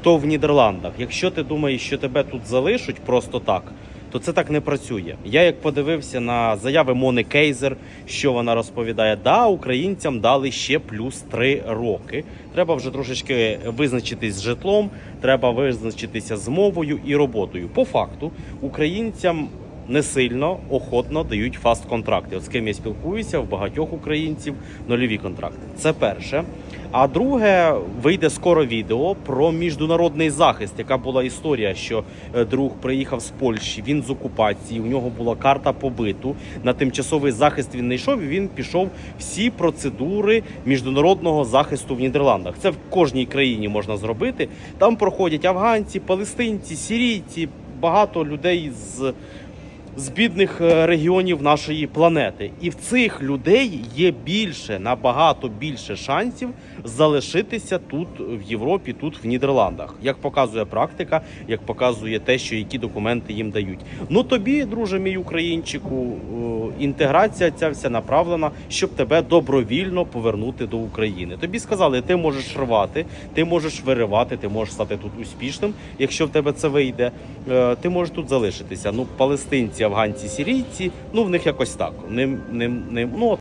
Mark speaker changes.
Speaker 1: хто в Нідерландах. Якщо ти думаєш, що тебе тут залишать просто так, то це так не працює. Я як подивився на заяви Мони Кейзер, що вона розповідає, да, українцям дали ще плюс три роки. Треба вже трошечки визначитись з житлом, треба визначитися з мовою і роботою. По факту, українцям не сильно охотно дають фаст контракти. От з ким я спілкуюся, в багатьох українців нульові контракти. Це перше. А друге, вийде скоро відео про міжнародний захист, яка була історія, що е, друг приїхав з Польщі, він з окупації, у нього була карта побиту. На тимчасовий захист він не йшов. і Він пішов всі процедури міжнародного захисту в Нідерландах. Це в кожній країні можна зробити. Там проходять афганці, палестинці, сірійці, багато людей з з бідних е, регіонів нашої планети. І в цих людей є більше, набагато більше шансів залишитися тут в Європі, тут в Нідерландах. Як показує практика, як показує те, що які документи їм дають. Ну тобі, друже мій українчику, е, інтеграція ця вся направлена, щоб тебе добровільно повернути до України. Тобі сказали, ти можеш рвати, ти можеш виривати, ти можеш стати тут успішним. Якщо в тебе це вийде, е, ти можеш тут залишитися. Ну, палестинці, афганці, сірійці, ну в них якось так. Не, не, не, ну,